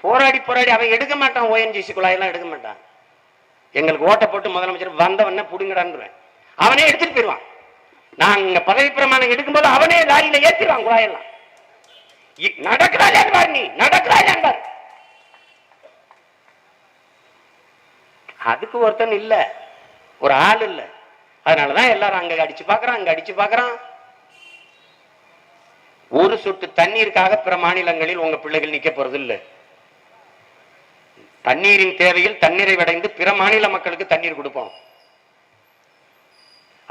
போராடி போராடி அவன் எடுக்க மாட்டான் ஓஎன்ஜிசி குழாயெல்லாம் எடுக்க மாட்டான். எங்களுக்கு ஓட்டை போட்டு முதலமைச்சர் வந்தவன புடுங்கடான்றுவேன். அவனே எடுத்துட்டு போயிடுவான் நாங்க பதவி பிரமாணம் எடுக்கும்போது அவனே லாரியில ஏத்திடுவான் குழாயெல்லாம். இ- நடக்கிறான் பாரு நீ நடக்கிறான் பாரு. அதுக்கு ஒருத்தன் இல்ல ஒரு ஆள் இல்ல. அதனாலதான் எல்லாரும் அங்க அடிச்சு பாக்குறான் அங்க அடிச்சு பாக்குறான். ஒரு சொட்டு தண்ணீருக்காக பிற மாநிலங்களில் உங்க பிள்ளைகள் நிக்க போறது இல்லை தண்ணீரின் தேவையில் தண்ணீரை அடைந்து பிற மாநில மக்களுக்கு தண்ணீர் கொடுப்போம்.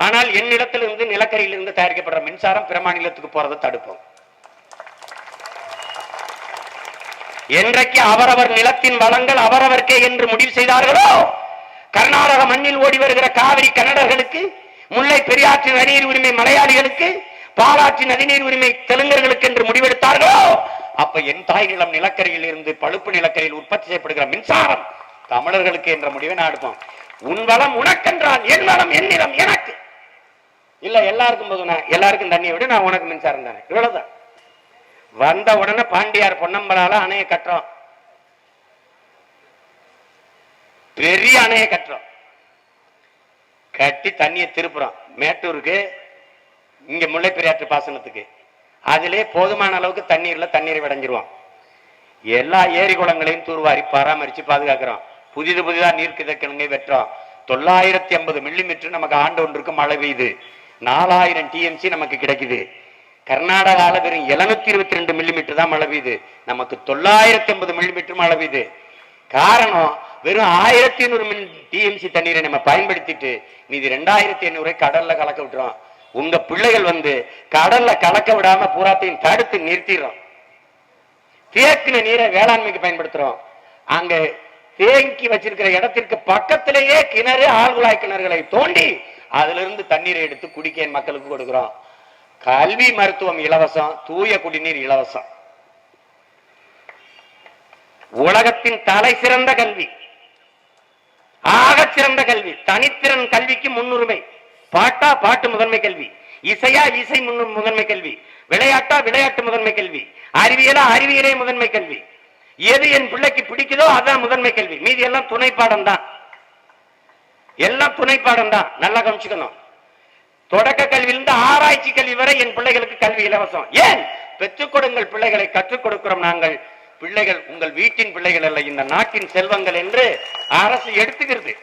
ஆனால் என்னிடத்திலிருந்து நிலக்கரியிலிருந்து தயாரிக்கப்படுற மின்சாரம் பிற மாநிலத்துக்கு போறதை தடுப்போம். என்றைக்கு அவரவர் நிலத்தின் வளங்கள் அவரவர்க்கே என்று முடிவு செய்தார்களோ கர்நாடக மண்ணில் ஓடி வருகிற காவிரி கன்னடர்களுக்கு முல்லை பெரியாற்றின் அணியில் உரிமை மலையாளிகளுக்கு பாலாற்று நதிநீர் உரிமை தெலுங்கர்களுக்கு என்று முடிவெடுத்தார்களோ அப்ப என் தாய் நிலம் நிலக்கரியில் இருந்து பழுப்பு நிலக்கரியில் உற்பத்தி செய்யப்படுகிற மின்சாரம் தமிழர்களுக்கு என்ற முடிவை நான் எடுப்போம். உன் வளம் உனக்கென்றால் என் வளம் என் நிலம் எனக்கு. இல்ல எல்லாருக்கும் போது நான் எல்லாருக்கும் தண்ணியை விட நான் உனக்கு மின்சாரம் தானே இவ்வளவுதான். வந்த உடனே பாண்டியார் பொன்னம்பலால அணையை கட்டுறோம். பெரிய அணையை கட்டுறோம். கட்டி தண்ணியை திருப்புறோம். மேட்டூருக்கு இங்க முல்லை பெரியாற்று பாசனத்துக்கு. அதிலே போதுமான அளவுக்கு தண்ணீர்ல தண்ணீரை விடைஞ்சிருவோம் எல்லா ஏரி குளங்களையும் தூர்வாரி பராமரிச்சு பாதுகாக்கிறோம் புதிது புதிதா நீர் கிதக்கணுங்க வெட்டுறோம் தொள்ளாயிரத்தி ஐம்பது மில்லிமீட்டர் நமக்கு ஆண்டு ஒன்றுக்கு மழை பெய்யுது. நாலாயிரம் டிஎம்சி நமக்கு கிடைக்குது. கர்நாடகால வெறும் எழுநூத்தி இருபத்தி ரெண்டு மில்லிமீட்டர் தான் மழை பெய்யுது. நமக்கு தொள்ளாயிரத்தி ஐம்பது மில்லிமீட்டர் மழை பெய்யுது. காரணம் வெறும் ஆயிரத்தி ஐநூறு மில் டிஎம்சி தண்ணீரை நம்ம பயன்படுத்திட்டு மீதி ரெண்டாயிரத்தி ஐநூறு கடல்ல கலக்க விட்டுறோம். உங்க பிள்ளைகள் வந்து கடல்ல கலக்க விடாம பூராத்தையும் தடுத்து நிறுத்திடுறோம். தேக்கின நீரை வேளாண்மைக்கு பயன்படுத்துறோம். அங்க தேங்கி வச்சிருக்கிற இடத்திற்கு பக்கத்திலேயே கிணறு ஆழ்குழாய் கிணறுகளை தோண்டி அதுல இருந்து தண்ணீரை எடுத்து குடிக்க மக்களுக்கு கொடுக்கிறோம். கல்வி மருத்துவம் இலவசம் தூய குடிநீர் இலவசம். உலகத்தின் தலை சிறந்த கல்வி. ஆக சிறந்த கல்வி. தனித்திறன் கல்விக்கு முன்னுரிமை. பாட்டா பாட்டு முதன்மை கல்வி. இசையா இசை முன்னு- முதன்மை கல்வி. விளையாட்டா விளையாட்டு முதன்மை கல்வி. அறிவியலா அறிவியலே முதன்மை கல்வி. எது என் பிள்ளைக்கு பிடிக்குதோ அதான் முதன்மை கல்வி. மீதி எல்லாம் துணை பாடம் தான் எல்லாம் துணை பாடம் தான் நல்லா கவனிச்சுக்கணும். தொடக்க கல்வியிலிருந்து ஆராய்ச்சி கல்வி வரை என் பிள்ளைகளுக்கு கல்வி இலவசம். ஏன்? பெற்றுக் கொடுங்கள் பிள்ளைகளை கற்றுக் கொடுக்கிறோம் நாங்கள். பிள்ளைகள் உங்கள் வீட்டின் பிள்ளைகள் அல்ல இந்த நாட்டின் செல்வங்கள் என்று அரசு எடுத்துக்கிறது.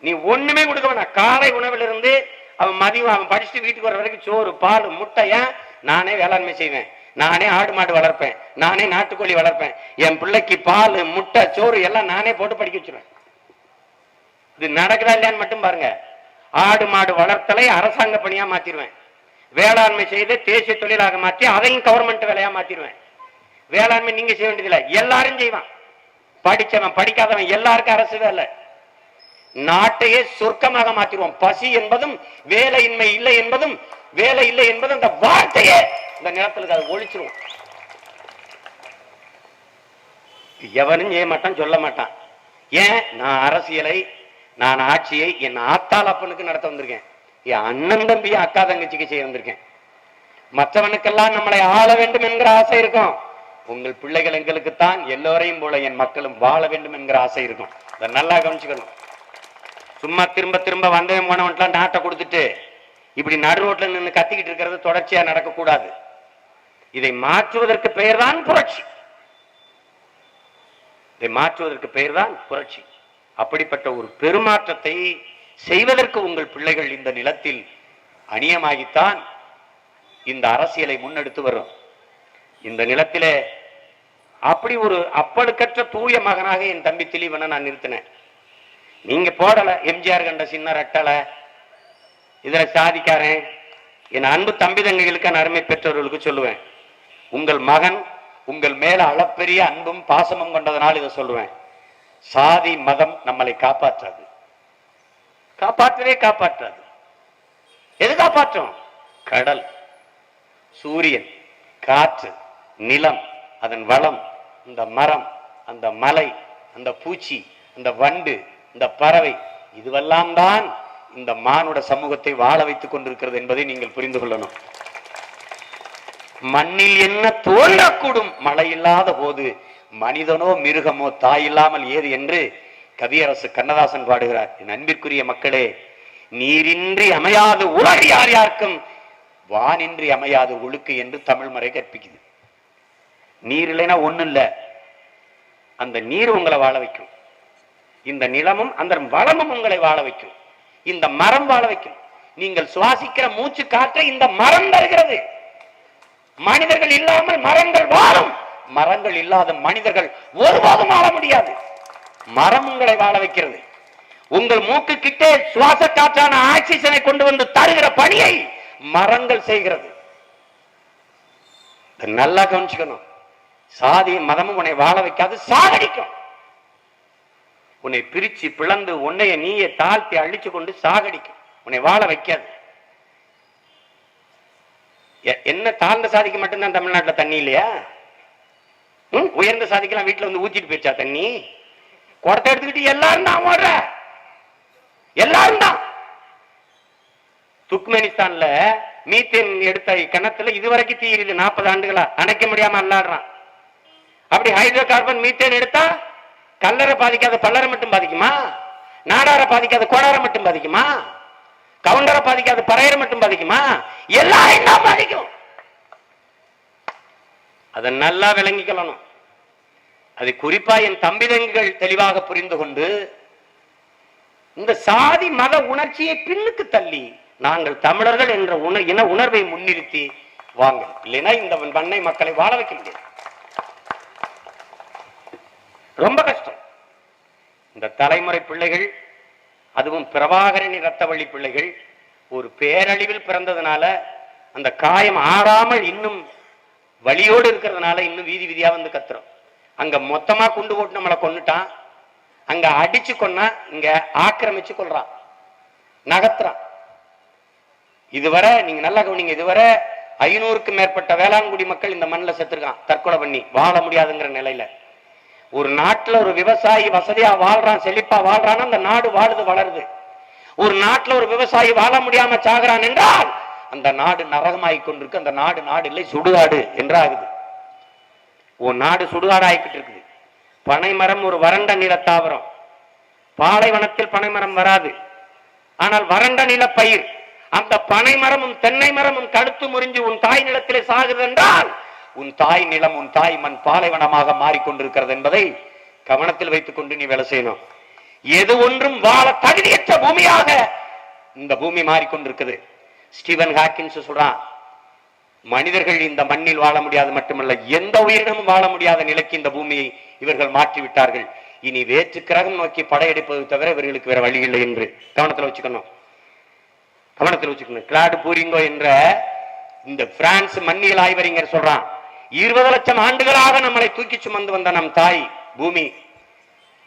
நீ ஒண்ணுமே கொடுக்க வேணாம். காலை உணவுல இருந்து அவன் மதியம் அவன் படிச்சுட்டு வீட்டுக்கு வர வரைக்கும் சோறு பால் முட்டையா நானே வேளாண்மை செய்வேன். நானே ஆடு மாடு வளர்ப்பேன். நானே நாட்டுக்கோழி வளர்ப்பேன். என் பிள்ளைக்கு பால் முட்டை சோறு எல்லாம் நானே போட்டு படிக்க வச்சிருவேன். இது நடக்குதா இல்லையான்னு மட்டும் பாருங்க. ஆடு மாடு வளர்த்தலை அரசாங்க பணியா மாத்திருவேன். வேளாண்மை செய்து தேசிய தொழிலாக மாற்றி அதையும் கவர்மெண்ட் வேலையா மாத்திருவேன். வேளாண்மை நீங்க செய்ய வேண்டியதில்லை. எல்லாரும் செய்வான். படிச்சவன் படிக்காதவன் எல்லாருக்கும் அரசு வேலை. நாட்டையே சொர்க்கமாக மாற்றிடுவோம். பசி என்பதும் வேலையின்மை இல்லை என்பதும் வேலை இல்லை என்பதும் அந்த வார்த்தையே இந்த நிலத்துல அது ஒழிச்சிருவோம் எவனும் செய்ய மாட்டான்? சொல்ல மாட்டான். ஏன்? நான் அரசியலை நான் ஆட்சியை என் ஆத்தாள் அப்பனுக்கு நடத்த வந்திருக்கேன். என் அண்ணன் தம்பி அக்கா தங்கச்சிக்கு செய்ய வந்திருக்கேன். மற்றவனுக்கெல்லாம் நம்மளை ஆள வேண்டும் என்கிற ஆசை இருக்கும். உங்கள் பிள்ளைகள் எங்களுக்குத்தான் எல்லோரையும் போல என் மக்களும் வாழ வேண்டும் என்கிற ஆசை இருக்கும். அதை நல்லா கவனிச்சுக்கணும். சும்மா திரும்ப திரும்ப வந்தவன் போனவன்லாம் நாட்டை கொடுத்துட்டு இப்படி நடு ரோட்ல நின்று கத்திக்கிட்டு இருக்கிறது தொடர்ச்சியா நடக்கக்கூடாது. இதை மாற்றுவதற்கு பெயர் தான் புரட்சி. இதை மாற்றுவதற்கு பெயர்தான் புரட்சி. அப்படிப்பட்ட ஒரு பெருமாற்றத்தை செய்வதற்கு உங்கள் பிள்ளைகள் இந்த நிலத்தில் அணியமாகித்தான் இந்த அரசியலை முன்னெடுத்து வரும். இந்த நிலத்திலே அப்படி ஒரு அப்பழுக்கற்ற தூய மகனாக என் தம்பி திலீவனை நான் நிறுத்தினேன். நீங்க போடல எம்ஜிஆர் கண்ட சின்ன ரெட்டலை. இதுல சாதிக்காரன். என் அன்பு தம்பி தங்கைகளுக்கு அருமை பெற்றவர்களுக்கு சொல்லுவேன். உங்கள் மகன் உங்கள் மேல அளப்பெரிய அன்பும் பாசமும் கொண்டதனால் இதை சொல்லுவேன். சாதி மதம் நம்மளை காப்பாற்றாது. காப்பாற்றவே காப்பாற்றாது. எது காப்பாற்றும்? கடல் சூரியன் காற்று நிலம் அதன் வளம் இந்த மரம் அந்த மலை அந்த பூச்சி அந்த வண்டு இந்த பறவை இதுவெல்லாம் தான் இந்த மானுட சமூகத்தை வாழ வைத்துக் கொண்டிருக்கிறது என்பதை நீங்கள் புரிந்து கொள்ளணும். மண்ணில் என்ன தோன்றக்கூடும் மழை இல்லாத போது மனிதனோ மிருகமோ தாய் இல்லாமல் ஏது என்று கவியரசு கண்ணதாசன் பாடுகிறார். என் அன்பிற்குரிய மக்களே நீரின்றி அமையாது உலக யார் யாருக்கும் வானின்றி அமையாது ஒழுக்கு என்று தமிழ் முறை கற்பிக்குது. நீர் இல்லைன்னா ஒண்ணு இல்ல. அந்த நீர் உங்களை வாழ வைக்கும். இந்த நிலமும் அந்த வளமும் உங்களை வாழ வைக்கும். இந்த மரம் வாழ வைக்கும். நீங்கள் சுவாசிக்கிற மூச்சு காற்றை இந்த மரம் தருகிறது. மனிதர்கள் இல்லாமல் மரங்கள் வாழும். மரங்கள் இல்லாத மனிதர்கள் ஒருபோதும் வாழ முடியாது. மரம் உங்களை வாழ வைக்கிறது. உங்கள் மூக்கு கிட்டே சுவாச காற்றான ஆக்சிஜனை கொண்டு வந்து தருகிற பணியை மரங்கள் செய்கிறது. நல்லா கவனிச்சுக்கணும். சாதியும் மதமும் உன்னை வாழ வைக்காது சாகடிக்கும். உன்னை பிரிச்சு பிளந்து உன்னைய நீயே தாழ்த்தி அழிச்சு கொண்டு சாகடிக்கும். உன்னை வாழ வைக்காது. என்ன தாழ்ந்த சாதிக்கு மட்டும்தான் தமிழ்நாட்டுல தண்ணி இல்லையா? ம்? உயர்ந்த சாதிக்கெல்லாம் வீட்டுல வந்து ஊத்திட்டு போயிடுச்சா தண்ணி? குடத்தை எடுத்துக்கிட்டு எல்லாரும் தான் ஓடுற. எல்லாரும் தான். துக்மெனிஸ்தான்ல மீத்தேன் எடுத்த கிணத்துல இதுவரைக்கும் தீ இருக்கு நாற்பது ஆண்டுகளா அணைக்க முடியாம அல்லாடுறான். அப்படி ஹைட்ரோ கார்பன் மீத்தேன் எடுத்தா கல்லறை பாதிக்காத பல்லரை மட்டும் பாதிக்குமா? நாடார பாதிக்காத கோடார மட்டும் பாதிக்குமா? கவுண்டரை பாதிக்காத பறையரை மட்டும் பாதிக்குமா? எல்லாரையும் தான் பாதிக்கும். அதை நல்லா விளங்கிக்கொள்ளணும். அது குறிப்பா என் தம்பிதங்கள் தெளிவாக புரிந்து கொண்டு இந்த சாதி மத உணர்ச்சியை பின்னுக்கு தள்ளி நாங்கள் தமிழர்கள் என்ற உண இன உணர்வை முன்னிறுத்தி வாங்க. இல்லைன்னா இந்த பண்ணை மக்களை வாழ வைக்க முடியாது. ரொம்ப கஷ்டம். இந்த தலைமுறை பிள்ளைகள் அதுவும் பிரபாகரணி ரத்தவள்ளி பிள்ளைகள் ஒரு பேரழிவில் பிறந்ததுனால அந்த காயம் ஆறாமல் இன்னும் வழியோடு இருக்கிறதுனால இன்னும் வீதி வீதியா வந்து கத்துறோம். அங்க மொத்தமா குண்டு போட்டு நம்மளை கொன்னுட்டான். அங்க அடிச்சு கொன்னா இங்க ஆக்கிரமிச்சு கொள்றான் நகத்துறான் இதுவரை நீங்க நல்லா கவனிங்க இதுவரை ஐநூறுக்கு மேற்பட்ட வேளாண்குடி மக்கள் இந்த மண்ணில் செத்துருக்கான் தற்கொலை பண்ணி வாழ முடியாதுங்கிற நிலையில. ஒரு நாட்டுல ஒரு விவசாயி வசதியா வாழ்றான் செழிப்பா வாழ்றான் அந்த நாடு வாழுது வளருது. ஒரு நாட்டுல ஒரு விவசாயி வாழ முடியாம சாகுறான் என்றால் அந்த நாடு நரகமாகி கொண்டிருக்கு அந்த நாடு நாடு இல்லை சுடுகாடு என்றாகுது. ஒரு நாடு சுடுகாடு ஆகிக்கிட்டு இருக்குது. பனைமரம் ஒரு வறண்ட நில தாவரம். பாலைவனத்தில் பனைமரம் வராது. ஆனால் வறண்ட நில பயிர். அந்த பனை மரமும் தென்னை மரமும் தடுத்து முறிஞ்சு உன் தாய் நிலத்திலே சாகுது என்றால் உன் தாய் நிலம் உன் தாய் மண் பாலைவனமாக மாறிக்கொண்டிருக்கிறது என்பதை கவனத்தில் வைத்துக் கொண்டு நீ வேலை செய்யணும். எது ஒன்றும் வாழ தகுதியற்ற பூமியாக இந்த பூமி மாறிக்கொண்டிருக்குது. ஸ்டீவன் ஹாக்கின்ஸ் சொல்றான் மனிதர்கள் இந்த மண்ணில் வாழ முடியாது மட்டுமல்ல எந்த உயிரினமும் வாழ முடியாத நிலைக்கு இந்த பூமியை இவர்கள் மாற்றி விட்டார்கள் இனி வேற்று கிரகம் நோக்கி படையெடுப்பது தவிர இவர்களுக்கு வேற வழி இல்லை என்று கவனத்தில் வச்சுக்கணும். கவனத்தில் வச்சுக்கணும். கிளாடு பூரிங்கோ என்ற இந்த பிரான்ஸ் மண்ணியல் ஆய்வறிஞர் சொல்றான் இருபது லட்சம் ஆண்டுகளாக நம்மளை தூக்கி சுமந்து வந்த நம் தாய் பூமி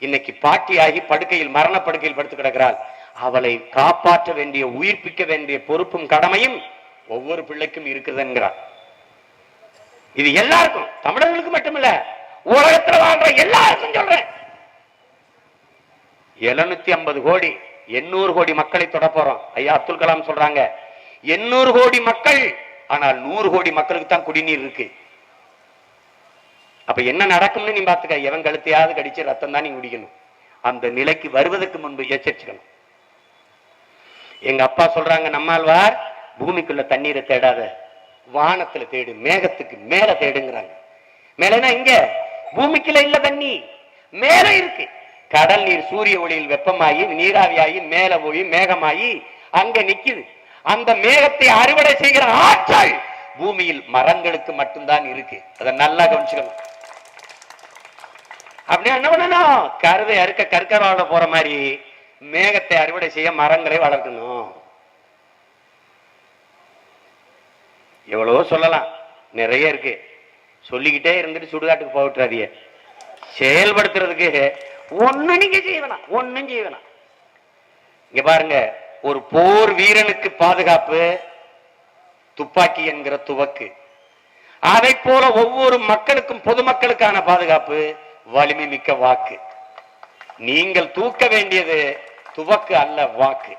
இன்னைக்கு பாட்டியாகி படுக்கையில் மரண படுக்கையில் படுத்து கிடக்கிறாள். அவளை காப்பாற்ற வேண்டிய உயிர்ப்பிக்க வேண்டிய பொறுப்பும் கடமையும் ஒவ்வொரு பிள்ளைக்கும் இருக்குது என்கிறார் இது எல்லாருக்கும் தமிழர்களுக்கு மட்டுமில்ல உலகத்துல வாழ்ற எல்லாருக்கும் சொல்றேன். எழுநூத்தி ஐம்பது கோடி எண்ணூறு கோடி மக்களை தொட போறோம். ஐயா அப்துல் கலாம் சொல்றாங்க எண்ணூறு கோடி மக்கள் ஆனால் நூறு கோடி மக்களுக்கு தான் குடிநீர் இருக்கு. அப்ப என்ன நடக்கும்னு நீ பாத்துக்க எவன் கழுத்தையாவது கடிச்சு ரத்தம் தான் நீ குடிக்கணும். அந்த நிலைக்கு வருவதற்கு முன்பு எச்சரிச்சுக்கணும். எங்க அப்பா சொல்றாங்க நம்மாழ்வார் பூமிக்குள்ள தண்ணீரை தேடாத. வானத்துல தேடு மேகத்துக்கு மேல தேடுங்கிறாங்க. மேலனா இங்க? பூமிக்குள்ள இல்ல தண்ணி. மேல இருக்கு. கடல் நீர் சூரிய ஒளியில் வெப்பமாகி நீராவியாகி மேல போய் மேகமாகி அங்க நிக்குது. அந்த மேகத்தை அறுவடை செய்கிற ஆற்றல் பூமியில் மரங்களுக்கு மட்டும்தான் இருக்கு. அதை நல்லா கவனிச்சுக்கணும். அப்படின்னா என்ன பண்ணணும்? கருதை அறுக்க கற்கரோட போற மாதிரி மேகத்தை அறுவடை செய்ய மரங்களை வளர்க்கணும். எவ்வளவோ சொல்லலாம். நிறைய இருக்கு. சொல்லிக்கிட்டே இருந்துட்டு சுடுகாட்டுக்கு போட்டுறாதிய செயல்படுத்துறதுக்கு ஒண்ணு நீங்க செய்யணும் ஒண்ணும் செய்யணும் இங்க பாருங்க. ஒரு போர் வீரனுக்கு பாதுகாப்பு துப்பாக்கி என்கிற துவக்கு. அதை போல ஒவ்வொரு மக்களுக்கும் பொதுமக்களுக்கான பாதுகாப்பு. வலிமை மிக்க வாக்கு. நீங்கள் தூக்க வேண்டியது துவக்கு அல்ல வாக்கு.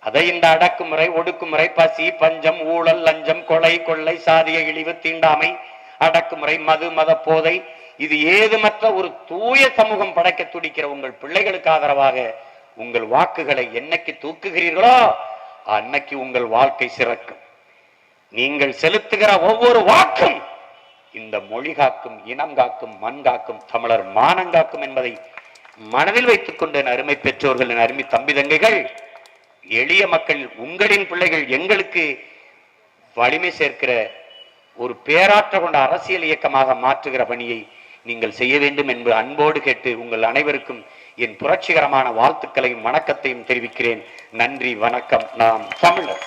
அதை இந்த அடக்குமுறை ஒடுக்குமுறை பசி பஞ்சம் ஊழல் லஞ்சம் கொலை கொள்ளை சாதிய இழிவு தீண்டாமை அடக்குமுறை மது மத போதை இது ஏதுமற்ற ஒரு தூய சமூகம் படைக்க துடிக்கிற உங்கள் பிள்ளைகளுக்கு ஆதரவாக உங்கள் வாக்குகளை என்னைக்கு தூக்குகிறீர்களோ அன்னைக்கு உங்கள் வாழ்க்கை சிறக்கும். நீங்கள் செலுத்துகிற ஒவ்வொரு வாக்கும் இந்த மொழி காக்கும் இனம் காக்கும் மண் காக்கும் தமிழர் மானங்காக்கும் என்பதை மனதில் வைத்துக் கொண்ட அருமை பெற்றோர்கள் என் அருமை தம்பி தங்கைகள் எளிய மக்கள் உங்களின் பிள்ளைகள் எங்களுக்கு வலிமை சேர்க்கிற ஒரு பேராற்ற கொண்ட அரசியல் இயக்கமாக மாற்றுகிற பணியை நீங்கள் செய்ய வேண்டும் என்று அன்போடு கேட்டு உங்கள் அனைவருக்கும் என் புரட்சிகரமான வாழ்த்துக்களையும் வணக்கத்தையும் தெரிவிக்கிறேன். நன்றி வணக்கம். நாம் தமிழர்.